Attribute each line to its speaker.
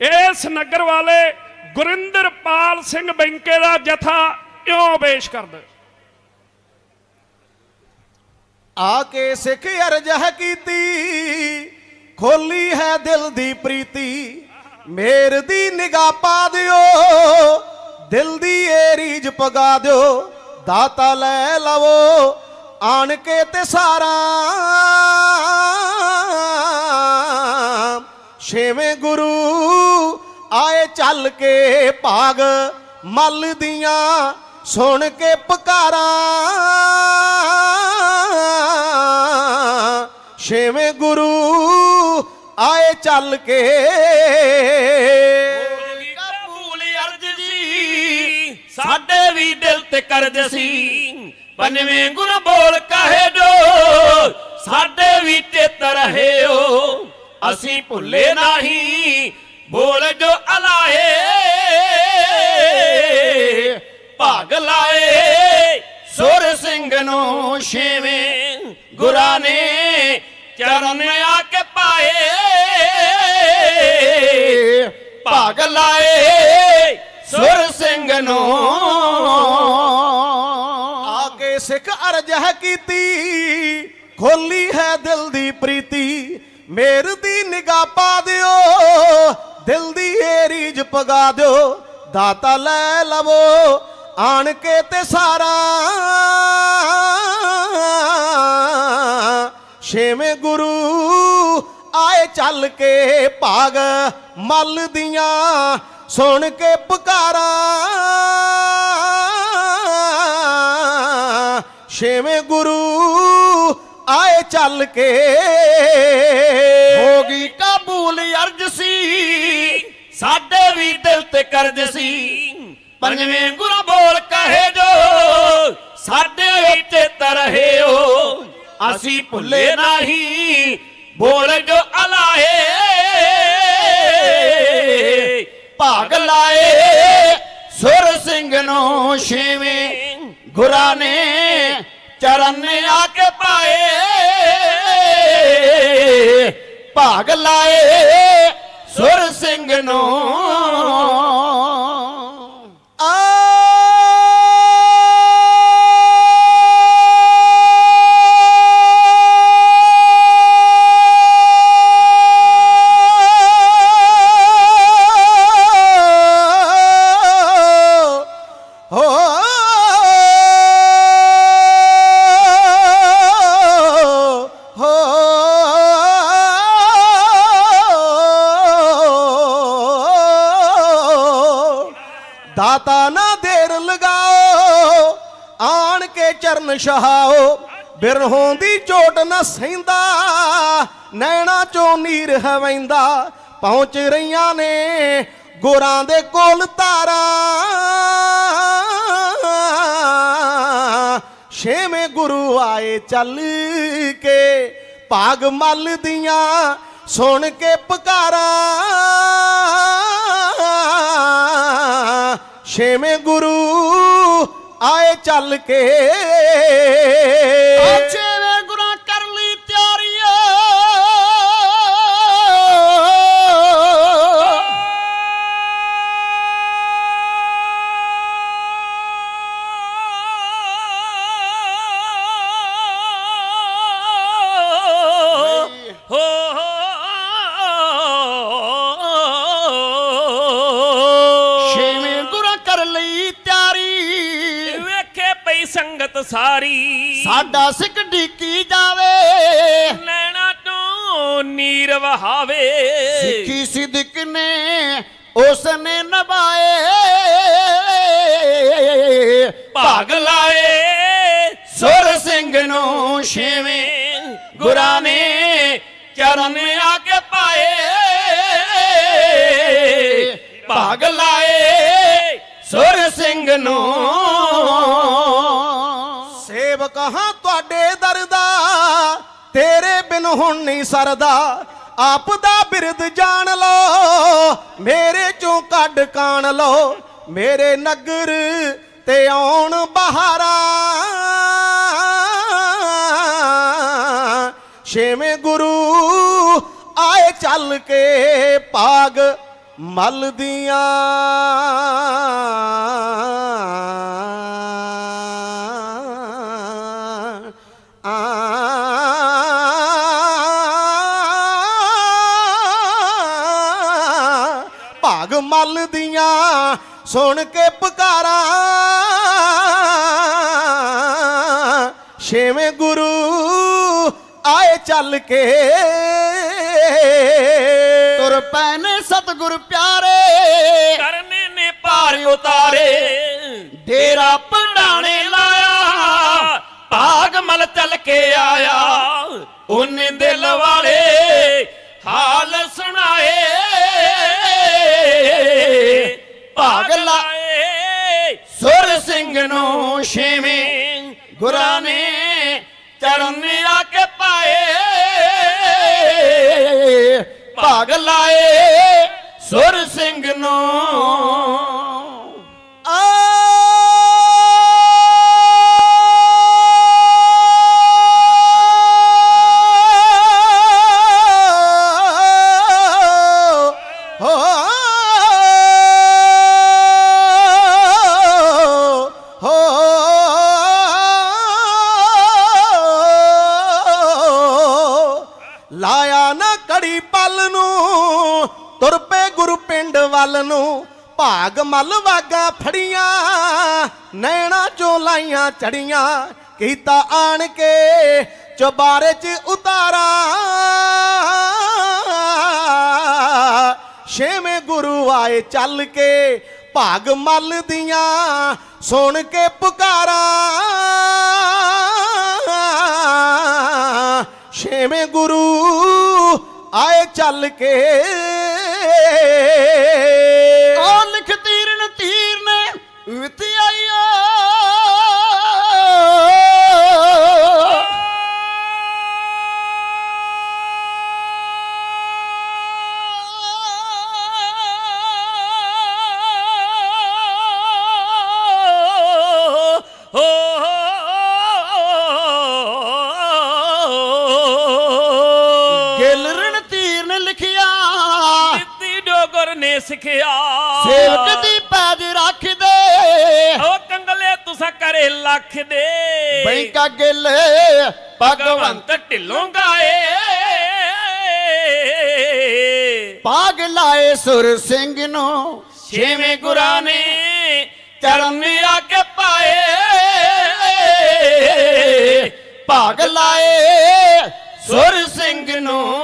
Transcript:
Speaker 1: ਇਸ ਨਗਰ ਵਾਲੇ ਗੁਰਿੰਦਰਪਾਲ ਸਿੰਘ ਬੈਂਕੇ ਦਾ ਜਥਾ ਇਉਂ ਪੇਸ਼ ਕਰਦਾ
Speaker 2: ਆ ਕੇ ਸਿੱਖ ਅਰਜਹ ਕੀਤੀ, ਖੋਲੀ ਹੈ ਦਿਲ ਦੀ ਪ੍ਰੀਤੀ। ਮੇਰ ਦੀ ਨਿਗਾਹ ਪਾ ਦਿਓ, ਦਿਲ ਦੀ ਏ ਰੀਝ ਪਗਾ ਦਿਓ। ਦਾਤਾ ਲੈ ਲਵੋ, ਆਣ ਕੇ ਤੇ ਸਾਰਾ ਛੇਵੇਂ ਗੁਰੂ ਆਏ ਚੱਲ ਕੇ ਭਾਗ, ਮੱਲ ਦੀਆਂ ਸੁਣ ਕੇ ਪੁਕਾਰਾਂ। ਛੇਵੇਂ ਗੁਰੂ ਆਏ ਚੱਲ ਕੇ
Speaker 3: ਅਰਜ ਜੀ, ਸਾਡੇ ਵੀ ਦਿਲ ਤੇ ਕਰਜ ਸੀ। ਪੰਜਵੇਂ ਗੁਰ ਬੋਲ ਕਹੇ ਜੋ, ਸਾਡੇ ਵੀ ਚਿੱਤ ਰਹਿਓ ਅਸੀਂ ਭੁੱਲੇ ਨਹੀਂ, ਬੋਲ ਜੋ ਅਲਾਏ ਭਾਗ ਲਾਏ, ਸੁਰ ਸਿੰਘ ਨੂੰ ਛੇਵੇਂ ਗੁਰਾਂ ਨੇ ਚਰਨ ਆ ਕੇ ਪਾਏ। ਭਾਗ ਲਾਏ, ਸੁਰ ਸਿੰਘ ਨੂੰ।
Speaker 2: ਆ ਕੇ ਸਿੱਖ ਅਰਜਹ ਕੀਤੀ, ਖੋਲੀ ਹੈ ਦਿਲ ਦੀ ਪ੍ਰੀਤੀ। ਮੇਰ ਦੀ ਨਿਗਾਹ ਪਾ ਦਿਓ, ਦਿਲ ਦੀ ਏ ਰੀਝ ਪਗਾ ਦਿਓ, ਦਾਤਾ ਲੈ ਲਵੋ ਆਣ ਕੇ ਤੇ ਸਾਰਾ। ਛੇਵੇਂ ਗੁਰੂ ਆਏ ਚੱਲ ਕੇ ਭਾਗ ਮੱਲ ਦੀਆਂ, ਸੁਣ ਕੇ ਪੁਕਾਰਾਂ। ਛੇਵੇਂ ਗੁਰੂ ਚੱਲ ਕੇ।
Speaker 3: ਹੋ ਗਈ ਕਾਬੂਲ ਅਰਜ ਸੀ। ਸਾਡੇ ਵੀ ਦਿਲ ਤੇ ਕਰਜ ਸੀ। ਪੰਜਵੇਂ ਗੁਰੂ ਬੋਲ ਕਹੇ ਜੋ, ਸਾਡੇ ਵਿੱਚ ਤਰਹਿਓ ਅਸੀਂ ਭੁੱਲੇ ਨਹੀਂ, ਬੋਲ ਜੋ ਅਲਾਏ ਭਾਗ ਲਾਏ ਸੁਰ ਸਿੰਘ ਨੂੰ ਛੇਵੇਂ ਗੁਰਾਂ ਨੇ, ਚਰਨ ਆ ਕੇ ਪਾਏ। ਭਾਗ ਲਾਏ ਸੁਰ ਸਿੰਘ ਨੂੰ।
Speaker 2: ਦਾਤਾ ਨਾ ਦੇਰ ਲਗਾਓ, ਆਣ ਕੇ ਚਰਨ ਛਹਾਓ। ਬਿਰਹੋਂ ਦੀ ਚੋਟ ਨਾ ਸਹਿੰਦਾ, ਨੈਣਾ ਚੋਂ ਨੀਰ ਹਵੈਂਦਾ। ਪਹੁੰਚ ਰਹੀਆਂ ਨੇ ਗੁਰਾਂ ਦੇ ਕੋਲ ਤਾਰਾਂ। ਛੇਵੇਂ ਗੁਰੂ ਆਏ ਚੱਲ ਕੇ, ਭਾਗ ਮੱਲ ਦੀਆਂ ਸੁਣ ਕੇ ਪੁਕਾਰਾਂ। ਛੇਵੇਂ ਗੁਰੂ ਆਏ ਚੱਲ ਕੇ।
Speaker 3: ਛੇਵੇਂ ਸੰਗਤ ਸਾਰੀ। ਸਾਡਾ ਸਿੱਖ ਢੀਕੀ ਜਾਵੇ। ਨੈਣਾ ਤੋਂ ਨੀਰ ਵਹਾਵੇ। ਸਿੱਖੀ ਸਿਦਕ ਨੇ ਉਸ ਨੇ ਨਭਾਏ। ਭਾਗ ਲਾਏ। ਸੁਰ ਸਿੰਘ ਨੂੰ ਛੇਵੇਂ ਗੁਰਾਂ ਨੇ ਚਰਨ ਆ ਕੇ ਪਾਏ। ਭਾਗ ਲਾਏ। ਸੁਰ ਸਿੰਘ ਨੂੰ
Speaker 2: ਸੇਵਕ ਤੁਹਾਡੇ ਦਰ ਦਾ? ਤੇਰੇ ਬਿਨ ਹੁਣ ਨਹੀਂ ਸਰਦਾ। ਆਪ ਦਾ ਬਿਰਦ ਜਾਣ ਲੋ, ਮੇਰੇ ਚੋਂ ਕੱਢ ਕਾਣ ਲੋ। ਮੇਰੇ ਨਗਰ ਤੇ ਆਉਣ ਬਹਾਰਾਂ। ਛੇਵੇਂ ਗੁਰੂ ਆਏ ਚੱਲ ਕੇ ਭਾਗ ਮਲ ਦੀਆਂ। ਸੁਣ ਕੇ ਪੁਕਾਰਾਂ। ਛੇਵੇਂ ਗੁਰੂ ਆਏ ਚੱਲ ਕੇ।
Speaker 3: ਤੁਰ ਪੈਨ ਸਤਿਗੁਰ ਪਿਆਰੇ।
Speaker 1: ਕਰਨੇ ਨੇ
Speaker 3: ਭਾਰ ਉਤਾਰੇ। ਡੇਰਾ ਪੜਾਣੇ ਲਾਇਆ। ਭਾਗ ਮਲ ਚੱਲ ਕੇ ਆਇਆ। ਉਹਨੇ ਦਿਲ ਭਾਗ ਲਾਏ ਸੁਰ ਸਿੰਘ ਨੂੰ ਛੇਵੇਂ ਗੁਰਾਂ ਨੇ ਚਰਨ ਆ ਕੇ ਪਾਏ। ਭਾਗ ਲਾਏ ਸੁਰ ਸਿੰਘ ਨੂੰ।
Speaker 2: ਵੱਲ ਨੂੰ ਭਾਗ ਮਲ ਵਾਗਾ ਫੜੀਆਂ, ਨੈਣਾ ਚੋਂ ਲਾਈਆਂ ਚੜੀਆਂ, ਕੀਤਾ ਆਣ ਕੇ ਚੁਬਾਰੇ 'ਚ ਉਤਾਰਾ। ਛੇਵੇਂ ਗੁਰੂ ਆਏ ਚੱਲ ਕੇ ਭਾਗ ਮਲ ਦੀਆਂ ਸੁਣ ਕੇ ਪੁਕਾਰਾਂ। ਛੇਵੇਂ ਗੁਰੂ ਆਏ ਚੱਲ ਕੇ
Speaker 3: ਆ ਲਿਖ ਤੀਰਨ ਤੀਰ ਨੇ ਵਿਤ
Speaker 1: ਲੱਖ ਦੇ।
Speaker 3: ਬੈਂਕਾ ਗਿੱਲ ਭਗਵੰਤ
Speaker 1: ਢਿੱਲੋਂ ਗਾਏ।
Speaker 3: ਪਾਗ ਲਾਏ ਸੁਰ ਸਿੰਘ ਨੂੰ।
Speaker 1: ਛੇਵੇਂ ਗੁਰਾਂ ਨੇ
Speaker 3: ਚਰਨ ਆ ਕੇ ਪਾਏ। ਭਾਗ ਲਾਏ ਸੁਰ ਸਿੰਘ ਨੂੰ।